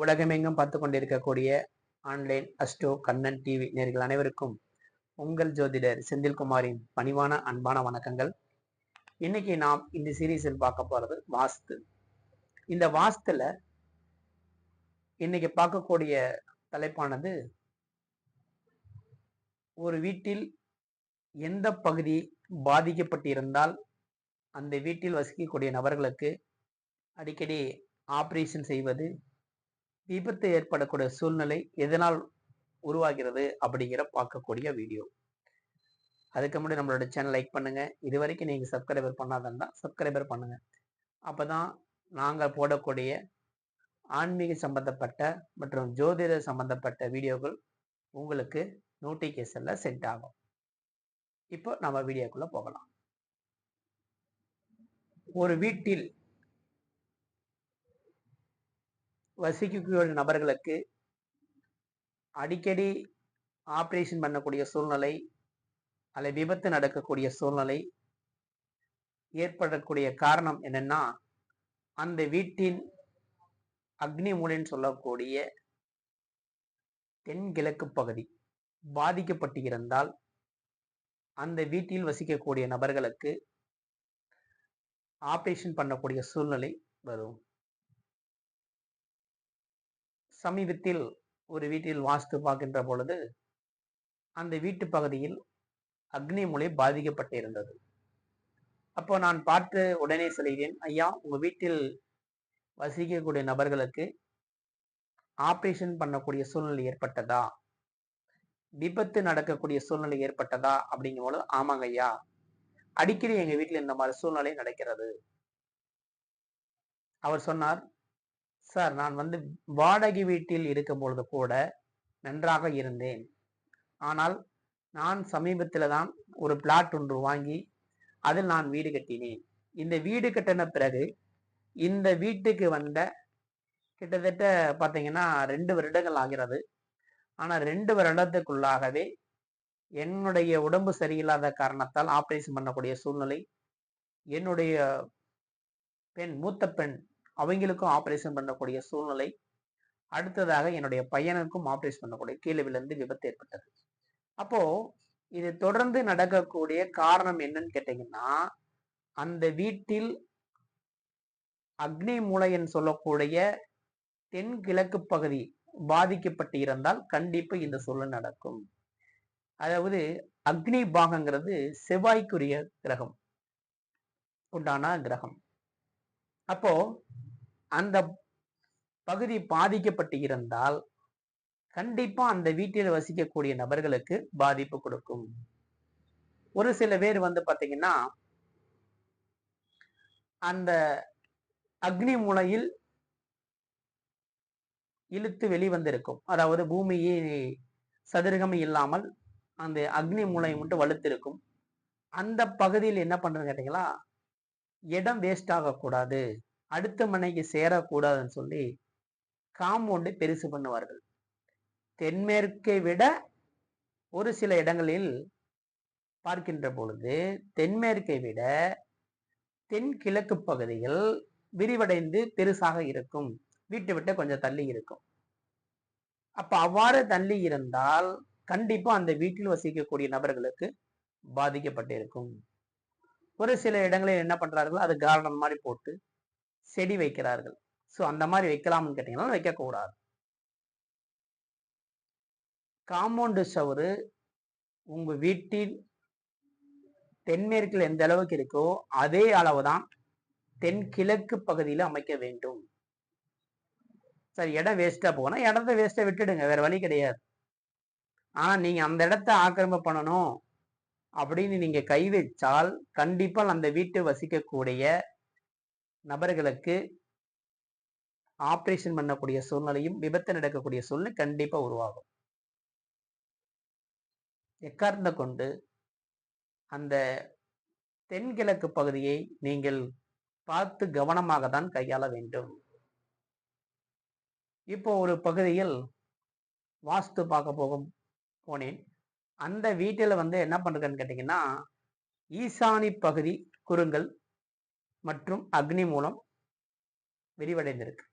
உலகமெங்கும் பார்த்து கொண்டிருக்கக்கூடிய ஆன்லைன் அஸ்டோ கண்ணன் டிவி நேர்கள் அனைவருக்கும் உங்கள் ஜோதிடர் செந்தில்குமாரின் பணிவான அன்பான வணக்கங்கள். இன்னைக்கு நாம் இந்த சீரீஸில் பார்க்க போறது வாஸ்து. இந்த வாஸ்துல இன்னைக்கு பார்க்கக்கூடிய தலைப்பானது ஒரு வீட்டில் எந்த பகுதி பாதிக்கப்பட்டிருந்தால் அந்த வீட்டில் வசிக்கக்கூடிய நபர்களுக்கு அடிக்கடி ஆப்ரேஷன் செய்வது விபத்து ஏற்படக்கூடிய சூழ்நிலை எதனால் உருவாகிறது அப்படிங்கிற பார்க்கக்கூடிய வீடியோ அதுக்கு முன்னாடி நம்மளோட சேனல் லைக் பண்ணுங்க. இது வரைக்கும் நீங்க சப்ஸ்கிரைபர் பண்ணாதான் சப்ஸ்கிரைபர் பண்ணுங்க. அப்பதான் நாங்கள் போடக்கூடிய ஆன்மீக சம்பந்தப்பட்ட மற்றும் ஜோதிட சம்பந்தப்பட்ட வீடியோக்கள் உங்களுக்கு நோட்டிஃபிகேஷன்ல சென்ட் ஆகும். இப்போ நம்ம வீடியோக்குள்ள போகலாம். ஒரு வீட்டில் வசிக்கக்கூடிய நபர்களுக்கு அடிக்கடி ஆப்ரேஷன் பண்ணக்கூடிய சூழ்நிலை அல்லது விபத்து நடக்கக்கூடிய சூழ்நிலை ஏற்படக்கூடிய காரணம் என்னன்னா அந்த வீட்டின் அக்னி மூலைன்னு சொல்லக்கூடிய தென்கிழக்கு பகுதி பாதிக்கப்பட்டு இருந்தால் அந்த வீட்டில் வசிக்கக்கூடிய நபர்களுக்கு ஆப்ரேஷன் பண்ணக்கூடிய சூழ்நிலை வரும். சமீபத்தில் ஒரு வீட்டில் வாஸ்து பார்க்கின்ற பொழுது அந்த வீட்டு பகுதியில் அக்னி மூலை பாதிக்கப்பட்டிருந்தது. அப்போ நான் பார்த்து உடனே சொல்கிறேன் ஐயா உங்க வீட்டில் வசிக்கக்கூடிய நபர்களுக்கு ஆப்ரேஷன் பண்ணக்கூடிய சூழ்நிலை ஏற்பட்டதா? விபத்து நடக்கக்கூடிய சூழ்நிலை ஏற்பட்டதா? அப்படிங்கும் ஆமாங்க ஐயா. அடிக்கடி எங்க வீட்டில் இந்த மாதிரி சூழ்நிலை நடக்கிறது. அவர் சொன்னார் சார் நான் வந்து வாடகை வீட்டில் இருக்கும் பொழுது கூட நன்றாக இருந்தேன். ஆனால் நான் சமீபத்தில் தான் ஒரு பிளாட் ஒன்று வாங்கி அதில் நான் வீடு கட்டினேன். இந்த வீடு கட்டின பிறகு இந்த வீட்டுக்கு வந்த கிட்டத்தட்ட பார்த்தீங்கன்னா ரெண்டு வருடங்கள் ஆகிறது. ஆனால் ரெண்டு வருடத்துக்குள்ளாகவே என்னுடைய உடம்பு சரியில்லாத காரணத்தால் ஆப்ரேஷன் பண்ணக்கூடிய சூழ்நிலை என்னுடைய பெண் மூத்த பெண் அவங்களுக்கும் ஆப்ரேஷன் பண்ணக்கூடிய சூழ்நிலை. அடுத்ததாக என்னுடைய பையனுக்கும் ஆப்ரேஷன் பண்ணக்கூடிய கீழே விழுந்து விபத்து ஏற்பட்டது. அப்போ இது தொடர்ந்து நடக்கக்கூடிய காரணம் என்னன்னு கேட்டீங்கன்னா அந்த வீட்டில் அக்னி மூலையன் சொல்லக்கூடிய தென்கிழக்கு பகுதி பாதிக்கப்பட்டு இருந்தால் கண்டிப்பு இந்த சூழல் நடக்கும். அதாவது அக்னி பாகங்கிறது செவ்வாய்க்குரிய கிரகம். உண்டான கிரகம். அப்போ அந்த பகுதி பாதிக்கப்பட்டு இருந்தால் கண்டிப்பா அந்த வீட்டில் வசிக்கக்கூடிய நபர்களுக்கு பாதிப்பு கொடுக்கும். ஒரு சில பேர் வந்து பாத்தீங்கன்னா அந்த அக்னி மூலையில் இழுத்து வெளிவந்திருக்கும். அதாவது பூமியே சதுரகம் இல்லாமல் அந்த அக்னி மூளை மட்டும் வலுத்திருக்கும். அந்த பகுதியில் என்ன பண்றது கேட்டீங்களா? இடம் வேஸ்ட் ஆகக்கூடாது. அடுத்த மனைக்கு சேரக்கூடாதுன்னு சொல்லி காம்பவுண்டை பெருசு பண்ணுவார்கள். தென்மேற்கை விட ஒரு சில இடங்களில் பார்க்கின்ற பொழுது தென்மேற்கை விட தென்கிழக்கு பகுதிகள் விரிவடைந்து பெருசாக இருக்கும். வீட்டை விட்டு கொஞ்சம் தள்ளி இருக்கும். அப்ப அவ்வாறு தள்ளி இருந்தால் கண்டிப்பா அந்த வீட்டில் வசிக்கக்கூடிய நபர்களுக்கு பாதிக்கப்பட்டிருக்கும். ஒரு சில இடங்களில் என்ன பண்ணுறார்களோ அது கார்டன் மாதிரி போட்டு செடி வைக்கிறார்கள். ஸோ அந்த மாதிரி வைக்கலாம்னு கேட்டிங்கன்னா வைக்கக்கூடாது. காம்பவுண்டு சவுறு உங்கள் வீட்டில் தென்மேற்கில் எந்த அளவுக்கு இருக்கோ அதே அளவு தான் தென்கிழக்கு பகுதியில் அமைக்க வேண்டும். சரி இடம் வேஸ்ட்டாக போனால் இடத்த வேஸ்ட்டாக விட்டுடுங்க. வேறு வழி கிடையாது. ஆனால் நீங்கள் அந்த இடத்த ஆக்கிரமிப்பு பண்ணணும் அப்படின்னு நீங்கள் கை வச்சால் கண்டிப்பாக அந்த வீட்டை வசிக்கக்கூடிய நபர்களுக்கு ஆப்ரேஷன் பண்ணக்கூடிய சூழ்நிலையும் விபத்து நடக்கக்கூடிய சூழ்நிலை கண்டிப்பாக உருவாகும். எக்காரணத்தை கொண்டு அந்த தென்கிழக்கு பகுதியை நீங்கள் பார்த்து கவனமாக தான் கையாள வேண்டும். இப்போ ஒரு பகுதியில் வாஸ்து பார்க்க போகும் போனேன். அந்த வீட்டில் வந்து என்ன பண்ணுறதுன்னு கேட்டிங்கன்னா ஈசானி பகுதி குறுங்கள் மற்றும் அக்னி மூலம் விரிவடைந்திருக்கு.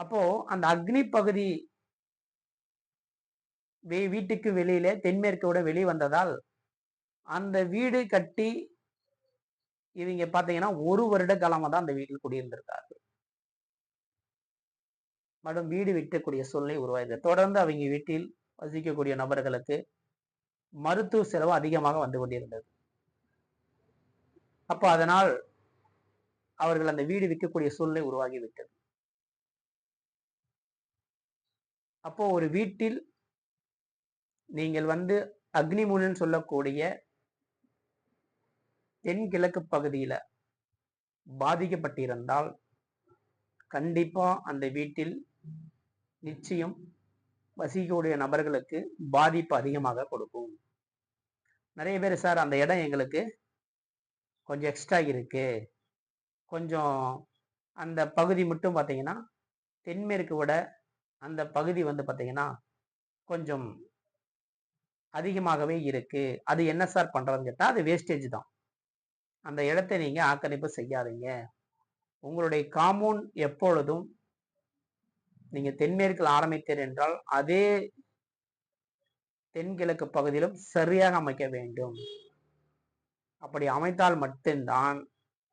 அப்போ அந்த அக்னி பகுதி வீட்டுக்கு வெளியில தென்மேற்கோட வெளி வந்ததால் அந்த வீடு கட்டி இவங்க பாத்தீங்கன்னா ஒரு வருட காலமா தான் அந்த வீட்டில் குடியிருந்திருக்கார்கள் மற்றும் வீடு விற்கக்கூடிய சூழ்நிலை உருவாகுது தொடர்ந்து அவங்க வீட்டில் வசிக்கக்கூடிய நபர்களுக்கு மருத்துவ செலவு அதிகமாக வந்து கொண்டிருந்தது. அப்போ அதனால் அவர்கள் அந்த வீடு விற்கக்கூடிய சூழ்நிலை உருவாகிவிட்டது. அப்போ ஒரு வீட்டில் நீங்கள் வந்து அக்னிமூலன் சொல்லக்கூடிய தென்கிழக்கு பகுதியில பாதிக்கப்பட்டிருந்தால் கண்டிப்பா அந்த வீட்டில் நிச்சயம் வசிக்கக்கூடிய நபர்களுக்கு பாதிப்பு அதிகமாக கொடுக்கும். நிறைய பேர் சார் அந்த இடம் எங்களுக்கு கொஞ்சம் எக்ஸ்ட்ரா இருக்கு. கொஞ்சம் அந்த பகுதி மட்டும் பார்த்தீங்கன்னா தென்மேற்கு விட அந்த பகுதி வந்து பார்த்தீங்கன்னா கொஞ்சம் அதிகமாகவே இருக்கு. அது என்ன சார் பண்ணுறதுன்னு கேட்டால் அது வேஸ்டேஜ் தான். அந்த இடத்தை நீங்கள் ஆக்கிரமிப்பு செய்யாதீங்க. உங்களுடைய காம்பவுண்ட் எப்பொழுதும் நீங்கள் தென்மேற்கில் ஆரம்பித்தீர் என்றால் அதே தென்கிழக்கு பகுதியிலும் சரியாக அமைக்க வேண்டும். அப்படி அமைத்தால் மட்டும்தான்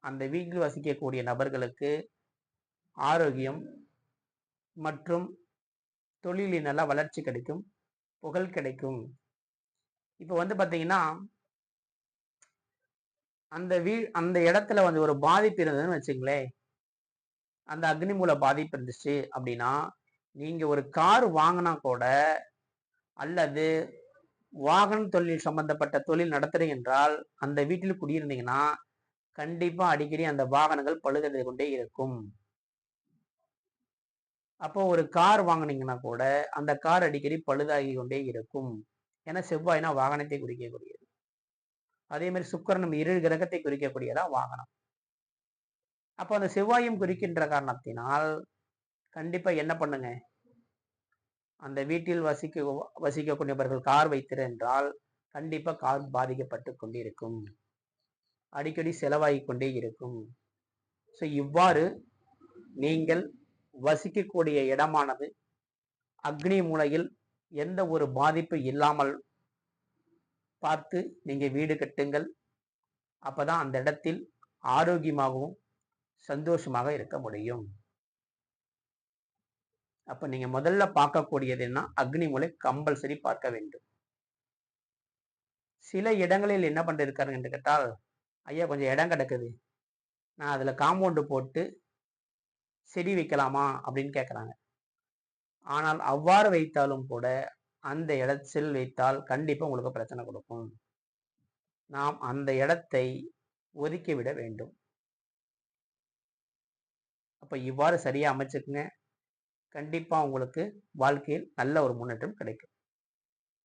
அந்த வீட்டில் வசிக்கக்கூடிய நபர்களுக்கு ஆரோக்கியம் மற்றும் தொழிலில் நல்லா வளர்ச்சி கிடைக்கும் புகழ் கிடைக்கும். இப்போ வந்து பார்த்தீங்கன்னா அந்த வீ அந்த இடத்துல வந்து ஒரு பாதிப்பு இருந்ததுன்னு வச்சுங்களேன். அந்த அக்னி மூல பாதிப்பு இருந்துச்சு அப்படின்னா நீங்கள் ஒரு கார் வாங்கினா கூட அல்லது வாகன தொழில் சம்பந்தப்பட்ட தொழில் நடத்துறீங்க என்றால் அந்த வீட்டில் குடியிருந்தீங்கன்னா கண்டிப்பா அடிக்கடி அந்த வாகனங்கள் பழுதடைந்து கொண்டே இருக்கும். அப்போ ஒரு கார் வாங்கினீங்கன்னா கூட அந்த கார் அடிக்கடி பழுதாகி கொண்டே இருக்கும். ஏன்னா செவ்வாய்னா வாகனத்தை குறிக்கக்கூடியது. அதே மாதிரி சுக்கரனும் இரு கிரகத்தை குறிக்கக்கூடியதா வாகனம். அப்போ அந்த செவ்வாயும் குறிக்கின்ற காரணத்தினால் கண்டிப்பா என்ன பண்ணுங்க? அந்த வீட்டில் வசிக்க வசிக்கக்கூடியவர்கள் கார் வைத்திரு என்றால் கார் பாதிக்கப்பட்டு கொண்டிருக்கும். அடிக்கடி செலவாகி கொண்டே இருக்கும். ஸோ இவ்வாறு நீங்கள் வசிக்கக்கூடிய இடமானது அக்னி மூலையில் எந்த ஒரு பாதிப்பு இல்லாமல் பார்த்து நீங்கள் வீடு கட்டுங்கள். அப்போதான் அந்த இடத்தில் ஆரோக்கியமாகவும் சந்தோஷமாக இருக்க முடியும். அப்ப நீங்க முதல்ல பார்க்கக்கூடியது என்ன? அக்னி மூலை கம்பல்சரி பார்க்க வேண்டும். சில இடங்களில் என்ன பண்ணிருக்காருங்க என்று கேட்டால் ஐயா கொஞ்சம் இடம் கிடக்குது. நான் அதுல காம்பவுண்டு போட்டு செடி வைக்கலாமா? அப்படின்னு கேட்குறாங்க. ஆனால் அவ்வாறு வைத்தாலும் கூட அந்த இடத்தில் வைத்தால் கண்டிப்பாக உங்களுக்கு பிரச்சனை கொடுக்கும். நாம் அந்த இடத்தை ஒதுக்கி விட வேண்டும். அப்போ இவ்வாறு சரியாக அமைச்சுக்குங்க. கண்டிப்பாக உங்களுக்கு வாழ்க்கையில் நல்ல ஒரு முன்னேற்றம் கிடைக்கும்.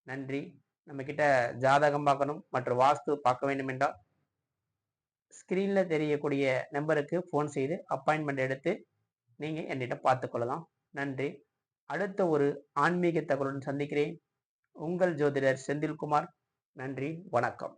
நன்றி. நம்ம கிட்ட ஜாதகம் பார்க்கணும் மற்றும் வாஸ்து பார்க்க வேண்டும் என்றால் ஸ்க்ரீனில் தெரியக்கூடிய நம்பருக்கு ஃபோன் செய்து அப்பாயின்மெண்ட் எடுத்து நீங்கள் என்னிடம் பார்த்துக்கொள்ளலாம் நன்றி. அடுத்த ஒரு ஆன்மீக தகவலுடன் சந்திக்கிறேன். உங்கள் ஜோதிடர் செந்தில்குமார். நன்றி. வணக்கம்.